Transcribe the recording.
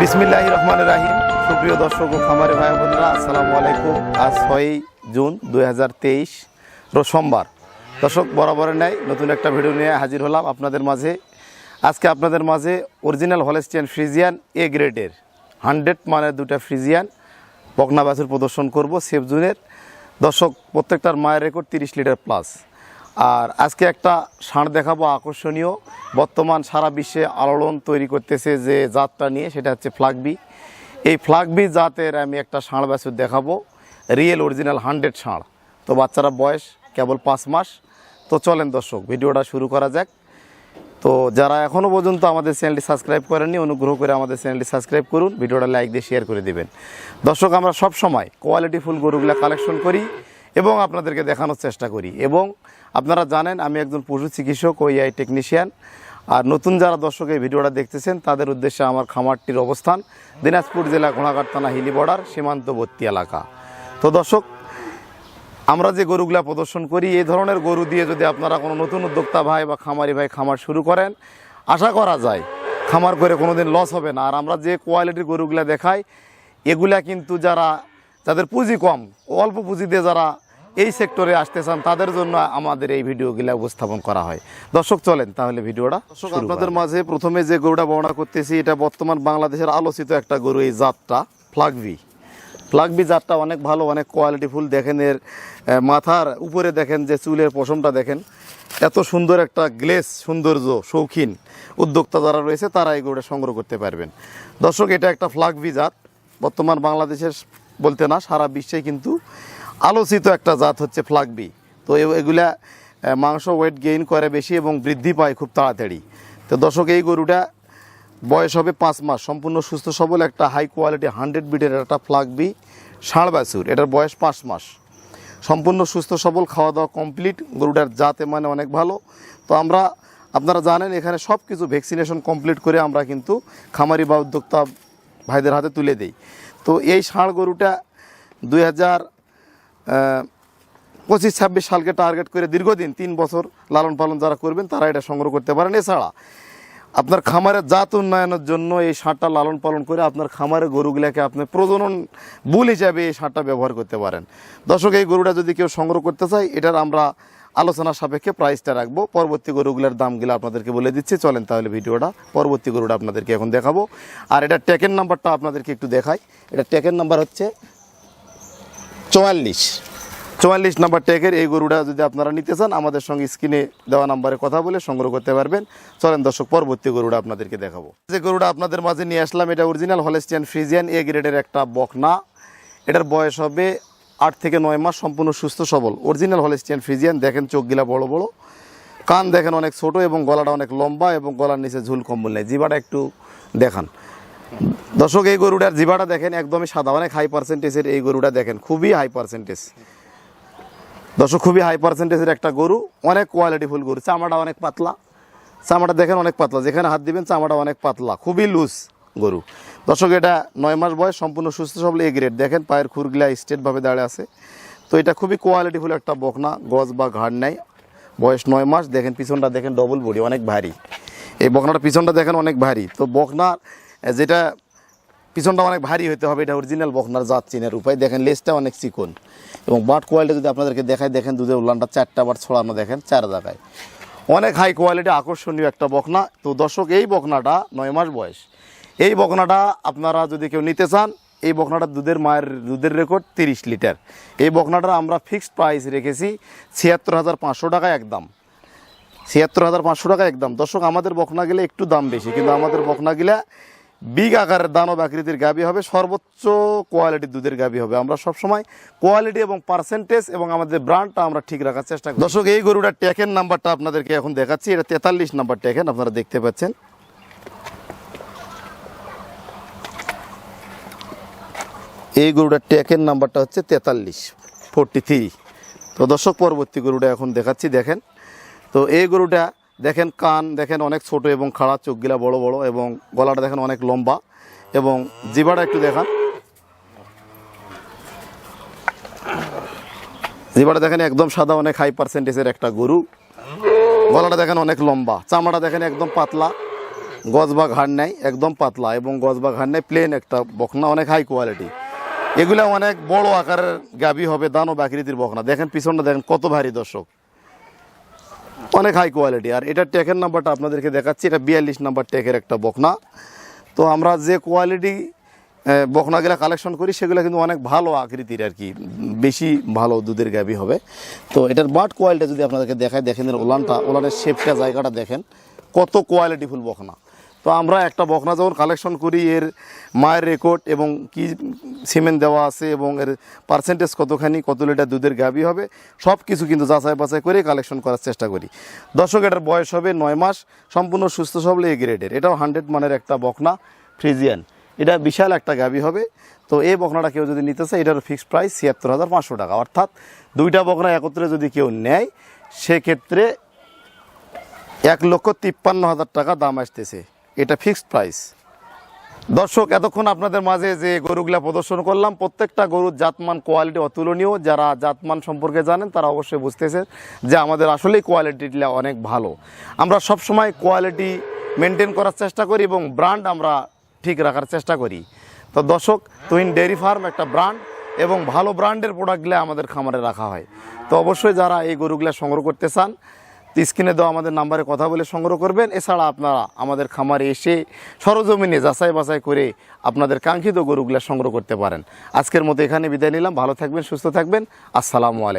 বিসমিল্লাহ রহমান রাহিম। সুপ্রিয় দর্শক ও খামারে ভাই বোনেরা, আসসালামু আলাইকুম। আজ ছয়ই জুন দুই রোজ সোমবার। দর্শক, বরাবরের ন্যায় নতুন একটা ভিডিও নিয়ে হাজির হলাম আপনাদের মাঝে। আজকে আপনাদের মাঝে অরিজিনাল হলেস্টিয়ান ফ্রিজিয়ান এ গ্রেডের। হান্ড্রেড মানের দুটা ফ্রিজিয়ান। বকনা প্রদর্শন করব সেফ জুনের। দর্শক, প্রত্যেকটার মায়ের রেকর্ড তিরিশ লিটার প্লাস। আর আজকে একটা ষাঁড় দেখাবো আকর্ষণীয়। বর্তমান সারা বিশ্বে আলোড়ন তৈরি করতেছে যে জাতটা নিয়ে, সেটা হচ্ছে ফ্লাগবি এই ফ্লাগবি জাতের আমি একটা ষাঁড় বাছুর দেখাবো। রিয়েল, অরিজিনাল হান্ড্রেড ষাঁড়। তো বাচ্চারা বয়স কেবল পাঁচ মাস। তো চলেন দর্শক, ভিডিওটা শুরু করা যাক। তো যারা এখনও পর্যন্ত আমাদের চ্যানেলটি সাবস্ক্রাইব করেননি, অনুগ্রহ করে আমাদের চ্যানেলটি সাবস্ক্রাইব করুন, ভিডিওটা লাইক দিয়ে শেয়ার করে দেবেন। দর্শক, আমরা সব সময় কোয়ালিটি ফুল গরুগুলা কালেকশন করি। এবং আপনাদেরকে দেখানোর চেষ্টা করি। এবং আপনারা জানেন, আমি একজন পশু চিকিৎসক ও এআই টেকনিশিয়ান আর নতুন যারা দর্শক এই ভিডিওটা দেখতেছেন, তাদের উদ্দেশ্যে আমার খামারটির অবস্থান দিনাজপুর জেলা ঘোড়াঘাট থানা হিলি বর্ডার, সীমান্তবর্তী এলাকা। তো দর্শক, আমরা যে গরুগুলা প্রদর্শন করি, এই ধরনের গরু দিয়ে যদি আপনারা কোনো নতুন উদ্যোক্তা ভাই বা খামারি ভাই খামার শুরু করেন, আশা করা যায় খামার করে কোনো দিন লস হবে না। আর আমরা যে কোয়ালিটির গরুগুলা দেখাই, এগুলা কিন্তু যারা, যাদের পুঁজি কম, অল্প পুঁজি দিয়ে যারা এই সেক্টরে আসতে চান তাদের জন্য আমাদের এই ভিডিওগুলা উপস্থাপন করা হয়। দর্শক চলেন তাহলে ভিডিওটা দর্শক আপনাদের মাঝে প্রথমে যে গরুটা বর্ণনা করতেছি এটা বর্তমান বাংলাদেশের আলোচিত একটা গরু এই জাতটা ফ্লাগভি ফ্লাগবি জাতটা অনেক ভালো অনেক কোয়ালিটি ফুল। দেখেন এর মাথার উপরে দেখেন যে চুলের পশমটা দেখেন। এত সুন্দর একটা গ্লেস সৌন্দর্য শৌখিন উদ্যোক্তা যারা রয়েছে তারা এই গরুটা সংগ্রহ করতে পারবেন। দর্শক এটা একটা ফ্লাগবি জাত। বর্তমান বাংলাদেশের বলতে না সারা বিশ্বে কিন্তু আলোচিত একটা জাত হচ্ছে ফ্লাগবি তো এগুলা মাংস ওয়েট গেইন করে বেশি এবং বৃদ্ধি পায় খুব তাড়াতাড়ি। তো দর্শক, এই গরুটা বয়স হবে পাঁচ মাস, সম্পূর্ণ সুস্থ সবল একটা হাই কোয়ালিটি হান্ড্রেড বিটের একটা ফ্লাগবি ষাঁড় বাছুর এটার বয়স পাঁচ মাস। সম্পূর্ণ সুস্থ সবল খাওয়া দাওয়া কমপ্লিট গরুটার জাতে মানে অনেক ভালো। তো আমরা, আপনারা জানেন, এখানে সব কিছু ভ্যাকসিনেশন কমপ্লিট করে আমরা কিন্তু খামারি বা উদ্যোক্তা ভাইদের হাতে তুলে দেই। তো এই ষাঁড় গরুটা দুই হাজার পঁচিশ, ছাব্বিশ সালকে টার্গেট করে দীর্ঘদিন তিন বছর লালন পালন যারা করবেন, তারা এটা সংগ্রহ করতে পারেন। এছাড়া আপনার খামারের জাত উন্নয়নের জন্য এই সারটা লালন পালন করে আপনার খামারের গরুগুলাকে আপনি প্রজনন বুল হিসাবে এই সারটা ব্যবহার করতে পারেন। দর্শক, এই গরুটা যদি কেউ সংগ্রহ করতে চায়, এটার আমরা আলোচনা সাপেক্ষে প্রাইসটা রাখব। পরবর্তী গরুগুলোর দামগুলো আপনাদেরকে বলে দিচ্ছি। চলেন তাহলে ভিডিওটা, পরবর্তী গরুটা আপনাদেরকে এখন দেখাবো। আর এটা টেকের নাম্বারটা আপনাদেরকে একটু দেখাই। এটা টেকের নাম্বার হচ্ছে চুয়াল্লিশ। চুয়াল্লিশ নাম্বার ট্যাগের এই গরুটা যদি আপনারা নিতে চান, আমাদের সঙ্গে স্ক্রিনে দেওয়া নাম্বারে কথা বলে সংগ্রহ করতে পারবেন। চলেন দর্শক, পরবর্তী গরুটা আপনাদেরকে দেখাবো। যে গরুটা আপনাদের মাঝে নিয়ে আসলাম, এটা অরিজিনাল হলেস্টিয়ান ফ্রিজিয়ান এ গ্রেডের একটা বকনা। এটার বয়স হবে আট থেকে নয় মাস, সম্পূর্ণ সুস্থ, সবল। অরিজিনাল হলেস্টিয়ান ফ্রিজিয়ান দেখেন চোখগুলা বড় বড়। কান দেখেন অনেক ছোট এবং গলাটা অনেক লম্বা এবং গলার নিচে ঝুল কম্বল নেই। জিবাটা একটু দেখান। দর্শক, এই গরুটার জিবাটা দেখেন, একদমই সাদা অনেক হাই পার্সেন্টেজের এই গরুটা দেখেন, খুবই হাই পার্সেন্টেজ দর্শক, খুবই হাই পার্সেন্টেজের একটা গরু, অনেক কোয়ালিটি ফুল গরু, চামড়াটা অনেক পাতলা। চামড়া দেখেন, অনেক পাতলা, যেখানে হাত দিবেন চামড়া অনেক পাতলা, খুবই লুজ গরু। দর্শক, এটা নয় মাস বয়স, সম্পূর্ণ সুস্থ সবল এ গ্রেড দেখেন, পায়ের খুরগুলা স্টেটভাবে দাঁড়িয়ে আছে। তো এটা খুবই কোয়ালিটি ফুল একটা বকনা, গজ বা ঘাড় নেই। বয়স নয় মাস, দেখেন, পিছনটা দেখেন ডবল বডি অনেক ভারী। এই বকনাটার পিছনটা দেখেন, অনেক ভারী। তো বকনার যেটা পিছনটা অনেক ভারী হতে হবে, এটা অরিজিনাল বকনার জাত চিনের উপায় দেখেন লেসটা অনেক চিকন। এবং বাট কোয়ালিটি যদি আপনাদেরকে দেখায় দেখেন দুধের উল্লানটা চারটা বাট ছড়ানো, দেখেন চার জায়গায়। অনেক হাই কোয়ালিটি আকর্ষণীয় একটা বকনা। তো দর্শক, এই বকনাটা নয় মাস বয়স। এই বকনাটা আপনারা যদি কেউ নিতে চান, এই বকনাটা দুধের মায়ের, দুধের রেকর্ড তিরিশ লিটার এই বকনাটার আমরা ফিক্সড প্রাইস রেখেছি ছিয়াত্তর হাজার পাঁচশো টাকা একদম। ছিয়াত্তর হাজার পাঁচশো টাকা একদম। দর্শক, আমাদের বকনা গেলে একটু দাম বেশি, কিন্তু আমাদের বকনা গেলে বিগ আকারের দানব আকৃতির গাবি হবে, সর্বোচ্চ কোয়ালিটির দুধের গাবি হবে। আমরা সবসময় কোয়ালিটি এবং পার্সেন্টেজ এবং আমাদের ব্র্যান্ডটা আমরা ঠিক রাখার চেষ্টা করি। দর্শক, এই গরুটার ট্যাকের নাম্বারটা আপনাদেরকে এখন দেখাচ্ছি। এটা তেতাল্লিশ নাম্বার ট্যাকেন আপনারা দেখতে পাচ্ছেন। এই গরুটার ট্যাকের নাম্বারটা হচ্ছে তেতাল্লিশ ফোরটি থ্রি তো দর্শক, পরবর্তী গরুটা এখন দেখাচ্ছি, দেখেন। তো এই গরুটা দেখেন কান দেখেন অনেক ছোট এবং খাড়া, চোখগুলা বড় বড় এবং গলাটা দেখেন অনেক লম্বা এবং জিবাটা একটু দেখান। জিবাটা দেখেন একদম সাদা, অনেক হাই পার্সেন্টেজের একটা গরু। গলাটা দেখেন অনেক লম্বা চামড়া দেখেন একদম পাতলা। গজ বা ঘাড় নেই, একদম পাতলা এবং গজ বা ঘাড় নেই প্লেন একটা বকনা অনেক হাই কোয়ালিটি এগুলা অনেক বড় আকারের গাবি হবে, দানব আকৃতির বকনা দেখেন পিছনটা দেখেন কত ভারী দর্শক। অনেক হাই কোয়ালিটি আর এটা ট্যাকের নাম্বারটা আপনাদেরকে দেখাচ্ছি, এটা বিয়াল্লিশ নাম্বার ট্যাকের একটা বকনা। তো আমরা যে কোয়ালিটি বকনাগুলা কালেকশন করি, সেগুলো কিন্তু অনেক ভালো আকৃতির আর কি। বেশি ভালো দুধের গাবি হবে। তো এটার বাট কোয়ালিটি যদি আপনাদেরকে দেখায় দেখেন ওলানটা, ওলানের শেপটা জায়গাটা দেখেন। কত কোয়ালিটিফুল বকনা। তো আমরা একটা বকনা যখন কালেকশন করি, এর মায়ের রেকর্ড এবং কি সিমেন্ট দেওয়া আছে এবং এর পার্সেন্টেজ কতখানি, কত লিটার দুধের গাবি হবে সব কিছু কিন্তু যাচাই বাছাই করে কালেকশন করার চেষ্টা করি। দর্শক, এটার বয়স হবে নয় মাস, সম্পূর্ণ সুস্থ সবল এ গ্রেডের এটাও হান্ড্রেড মানের একটা বকনা ফ্রিজিয়ান এটা বিশাল একটা গাবি হবে। তো এই বকনাটা কেউ যদি নিতে চায়, এটার ফিক্সড প্রাইস ছিয়াত্তর হাজার পাঁচশো টাকা। অর্থাৎ দুইটা বকনা একত্রে যদি কেউ নেয়, সেক্ষেত্রে এক লক্ষ তিপ্পান্ন হাজার টাকা দাম আসতেছে। এটা ফিক্সড প্রাইস দর্শক, এতক্ষণ আপনাদের মাঝে যে গরুগুলা প্রদর্শন করলাম, প্রত্যেকটা গরুর জাতমান কোয়ালিটি অতুলনীয়। যারা জাতমান সম্পর্কে জানেন, তারা অবশ্যই বুঝতেছে যে আমাদের আসলেই কোয়ালিটিটা অনেক ভালো। আমরা সব সময় কোয়ালিটি মেনটেন করার চেষ্টা করি এবং ব্র্যান্ড আমরা ঠিক রাখার চেষ্টা করি। তো দর্শক তুহিন ডেয়ারি ফার্ম একটা ব্র্যান্ড এবং ভালো ব্র্যান্ডের প্রোডাক্টগুলো আমাদের খামারে রাখা হয়। তো অবশ্যই যারা এই গরুগুলা সংগ্রহ করতে চান স্ক্রিনে দেওয়া আমাদের নাম্বারে কথা বলে সংগ্রহ করবেন। এছাড়া আপনারা আমাদের খামারে এসে সরজমিনে যাচাই বাছাই করে আপনাদের কাঙ্ক্ষিত গরুগুলা সংগ্রহ করতে পারেন। আজকের মতো এখানে বিদায় নিলাম। ভালো থাকবেন, সুস্থ থাকবেন। আসসালামু আলাইকুম।